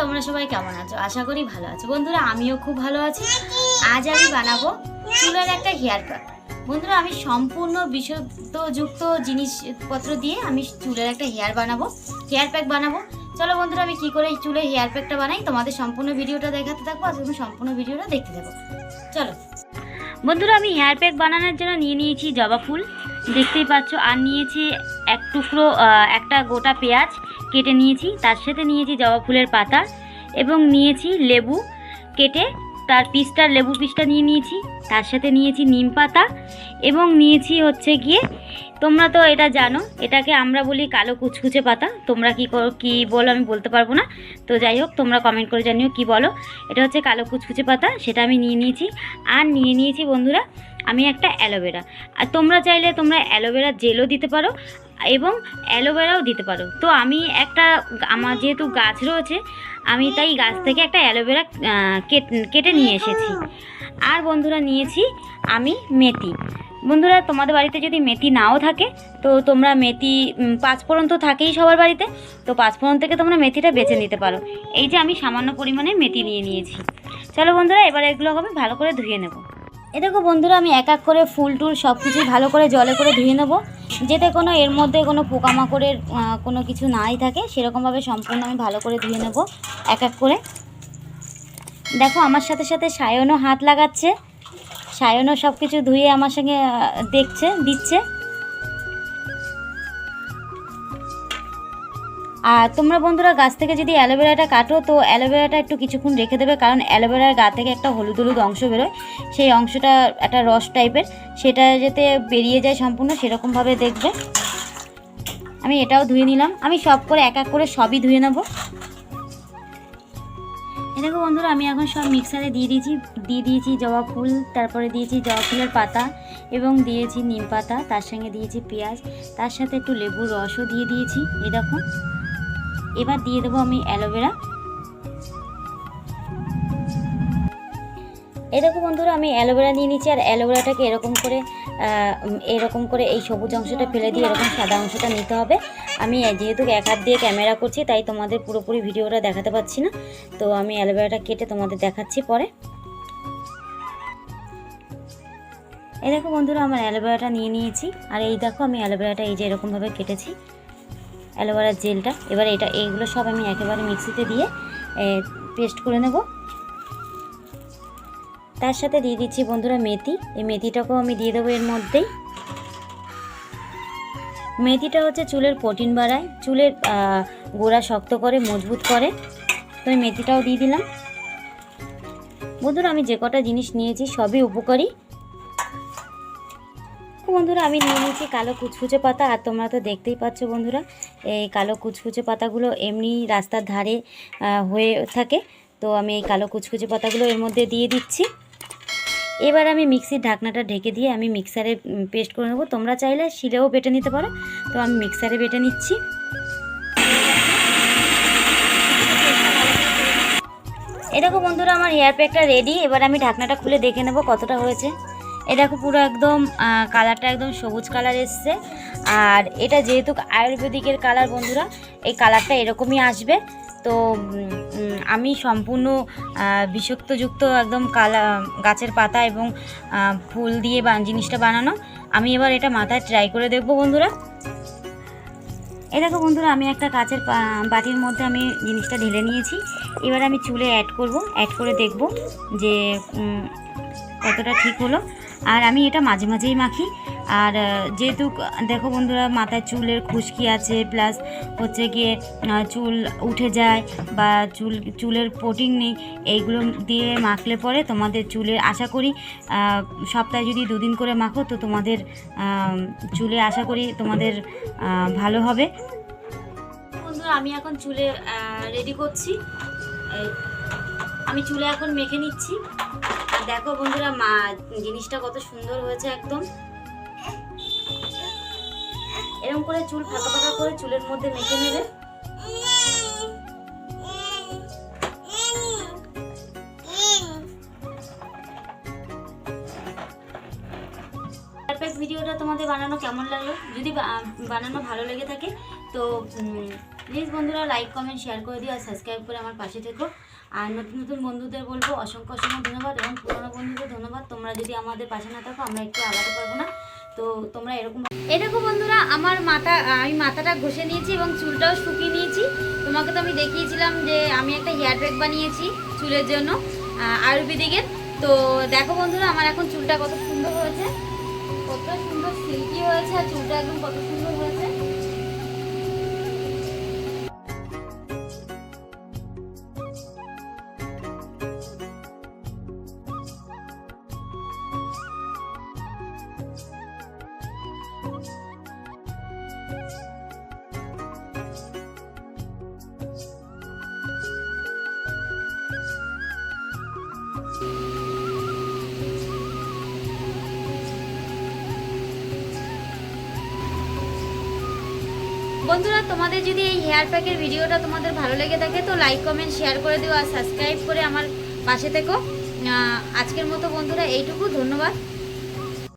তোমরা সবাই কেমন আছো? আশা করি ভালো আছো। বন্ধুরা, আমিও খুব ভালো আছি। আজ আমি বানাবো চুলের একটা হেয়ার প্যাক বন্ধুরা, আমি সম্পূর্ণ বিশুদ্ধযুক্ত জিনিসপত্র দিয়ে আমি চুলের একটা হেয়ার বানাবো, হেয়ার প্যাক বানাবো। চলো বন্ধুরা, আমি কি করে এই চুলের হেয়ার প্যাকটা বানাই, তোমাদের সম্পূর্ণ ভিডিওটা দেখাতে থাকব আর তুমি সম্পূর্ণ ভিডিওটা দেখতে থাকো। চলো। বন্ধুরা, আমি হেয়ার প্যাক বানানোর জন্য নিয়ে নিয়েছি জবা ফুল। দেখতেই পাচ্ছ, আর নিয়েছি এক টুকরো একটা গোটা পেঁয়াজ। কেটে নিয়েছি, তার সাথে নিয়েছি জবা ফুলের পাতা এবং নিয়েছি লেবু কেটে তার পিসটার লেবু পিসটা নিয়ে নিয়েছি, তার সাথে নিয়েছি নিম পাতা এবং নিয়েছি হচ্ছে গিয়ে, তোমরা তো এটা জানো, এটাকে আমরা বলি কালো কুচকুচে পাতা, তোমরা কি কর- কি বলো আমি বলতে পারব না, তো যাই হোক, তোমরা কমেন্ট করে জানিও কি বলো, এটা হচ্ছে কালো কুচকুচে পাতা, সেটা আমি নিয়ে নিয়েছি, আর নিয়ে নিয়েছি বন্ধুরা আমি একটা অ্যালোভেরা। আর তোমরা চাইলে তোমরা অ্যালোভেরা জেলও দিতে পারো এবং অ্যালোভেরাও দিতে পারো। তো আমি একটা আমার যেহেতু গাছ রয়েছে, আমি তাই গাছ থেকে একটা অ্যালোভেরা কেট- নিয়ে এসেছি। আর বন্ধুরা নিয়েছি আমি মেথি। বন্ধুরা তোমাদের বাড়িতে যদি মেথি নাও থাকে, তো তোমরা মেথি পাঁচফোড়ন তো থাকেই সবার বাড়িতে, তো পাঁচফোড়ন থেকে তোমরা মেথিটা বেছে নিতে পারো। এই যে আমি সামান্য পরিমাণে মেথি নিয়ে নিয়েছি। চলো বন্ধুরা, এবার এগুলো আমি ভালো করে ধুয়ে নেব। এ দেখো বন্ধুরা, আমি এক এক করে ফুল টুল সব কিছু ভালো করে জলে করে ধুয়ে নেব। যাতে কোনো, এর মধ্যে কোনো পোকামাকড়ের কোনো কিছু নাই থাকে, সেরকমভাবে সম্পূর্ণ আমি ভালো করে ধুয়ে নেব, এক এক করে। দেখো, আমার সাথে সাথে সায়নও হাত লাগাচ্ছে, সায়নও সব কিছু ধুয়ে আমার সঙ্গে দেখছে, দিচ্ছে। আর তোমরা বন্ধুরা, গাছ থেকে যদি অ্যালোভেরাটা কাটো, তো অ্যালোভেরাটা একটু কিছুক্ষণ রেখে দেবে, কারণ অ্যালোভেরার গা থেকে একটা হলুদ হলুদ অংশ বেরোয়। সেই অংশটা একটা রস টাইপের, সেটা যাতে বেরিয়ে যায় সম্পূর্ণ, সেরকমভাবে দেখবে। আমি এটাও ধুয়ে নিলাম। আমি সব করে এক এক করে সবই ধুয়ে নেব। দেখো বন্ধুরা, আমি এখন সব মিক্সারে দিয়ে দিয়েছি। দিয়ে দিয়েছি জবা ফুল, তারপরে দিয়েছি জবা ফুলের পাতা, এবং দিয়েছি নিম পাতা, তার সঙ্গে দিয়েছি পেঁয়াজ, তার সাথে একটু লেবুর রসও দিয়ে দিয়েছি। দেখো। এবার দিয়ে দেবো আমি অ্যালোভেরা। দেখো বন্ধুরা, আমি অ্যালোভেরা নিয়ে নিচ্ছি আর অ্যালোভেরাটাকে এরকম করে এরকম করে এই সবুজ অংশটা ফেলে দিয়ে এরকম সাদা অংশটা নিতে হবে। আমি যেহেতু এক হাত দিয়ে ক্যামেরা করছি, তাই তোমাদের পুরোপুরি ভিডিওটা দেখাতে পাচ্ছি না। তো আমি অ্যালোভেরাটা কেটে তোমাদের দেখাচ্ছি পরে। এই দেখো বন্ধুরা, আমার অ্যালোভেরাটা নিয়ে নিয়েছি, আর এই দেখো আমি অ্যালোভেরাটা এই যে এরকমভাবে কেটেছি। অ্যালোভেরার জেলটা। এবার এটা, এইগুলো সব আমি একেবারে মিক্সিতে দিয়ে পেস্ট করে নেব। তার সাথে দিয়ে দিচ্ছি বন্ধুরা মেথি। এই মেথিটাকেও আমি দিয়ে দেবো এর মধ্যেই। মেথিটা হচ্ছে চুলের প্রোটিন বাড়ায়, চুলের গোড়া শক্ত করে, মজবুত করে। তো আমি মেথিটাও দিয়ে দিলাম। বন্ধুরা আমি যে কটা জিনিস নিয়েছি সবই উপকারী। বন্ধুরা, আমি নিয়ে নিয়েছি কালো কুচকুচে পাতা। আর তোমরা তো দেখতেই পাচ্ছ বন্ধুরা, এই কালো কুচকুচে পাতাগুলো এমনি রাস্তার ধারে হয়ে থাকে। তো আমি এই কালো কুচকুচে পাতাগুলো এর মধ্যে দিয়ে দিচ্ছি। এবার আমি মিক্সির ঢাকনাটা ঢেকে দিয়ে আমি মিক্সারে পেস্ট করে নেব। তোমরা চাইলে শিলেও বেটে নিতে পারো। তো আমি মিক্সারে বেটে নিচ্ছি। এ দেখো বন্ধুরা, আমার হেয়ার প্যাকটা রেডি। এবার আমি ঢাকনাটা খুলে দেখে নেব কতটা হয়েছে। এ দেখো পুরো একদম কালারটা একদম সবুজ কালার এসছে। আর এটা যেহেতু আয়ুর্বেদিকের কালার বন্ধুরা, এই কালারটা এরকমই আসবে। তো আমি সম্পূর্ণ বিষাক্তযুক্ত একদম কালা, গাছের পাতা এবং ফুল দিয়ে জিনিসটা বানানো। আমি এবার এটা মাথায় ট্রাই করে দেখব বন্ধুরা। এই দেখো বন্ধুরা, আমি একটা কাচের বাটির মধ্যে আমি জিনিসটা ঢেলে নিয়েছি। এবার আমি চুলে অ্যাড করব। অ্যাড করে দেখব যে কতটা ঠিক হলো। আর আমি এটা মাঝে মাঝেই মাখি। আর যেহেতু, দেখো বন্ধুরা, মাথায় চুলের খুশকি আছে প্লাস হচ্ছে গিয়ে চুল উঠে যায় বা চুল, চুলের পোটিং নেই, এইগুলো দিয়ে মাখলে পরে তোমাদের চুলের, আশা করি সপ্তাহে যদি দুদিন করে মাখো, তো তোমাদের চুলে আশা করি তোমাদের ভালো হবে। বন্ধুরা, আমি এখন চুলে রেডি করছি। আমি চুলে এখন মেখে নিচ্ছি। আর দেখো বন্ধুরা, মা, জিনিসটা কত সুন্দর হয়েছে একদম। এরকম করে চুল ফাঁকা ফাঁকা করে চুলের মধ্যে মেখে নেবে। ভিডিওটা তোমাদের বানানো কেমন লাগল? যদি বানানো ভালো লেগে থাকে, তো প্লিজ বন্ধুরা লাইক কমেন্ট শেয়ার করে দিও আর সাবস্ক্রাইব করে আমার পাশে থেকো। আর নতুন নতুন বন্ধুদের বলব অসংখ্য অসংখ্য ধন্যবাদ এবং পুরোনো বন্ধুদের ধন্যবাদ। তোমরা যদি আমাদের পাশে না থাকো, আমরা একটু আগাতে পারব না। তো তোমরা এরকম এই দেখো বন্ধুরা, আমার মাথা, আমি মাথাটা ঘষে নিয়েছি এবং চুলটাও শুকিয়ে নিয়েছি। তোমাকে তো আমি দেখিয়েছিলাম যে আমি একটা হেয়ার ব্যাগ বানিয়েছি চুলের জন্য আয়ুর্বেদিকের। তো দেখো বন্ধুরা, আমার এখন চুলটা কত সুন্দর হয়েছে। কত সুন্দর সিল্কি হয়েছে আর চুলটা একদম কত সুন্দর হয়েছে। বন্ধুরা, তোমাদের যদি এই হেয়ার প্যাকের ভিডিওটা তোমাদের ভালো লেগে থাকে, তো লাইক কমেন্ট শেয়ার করে দিও আর সাবস্ক্রাইব করে আমার পাশে থেকো। আজকের মতো বন্ধুরা, এইটুকু। ধন্যবাদ।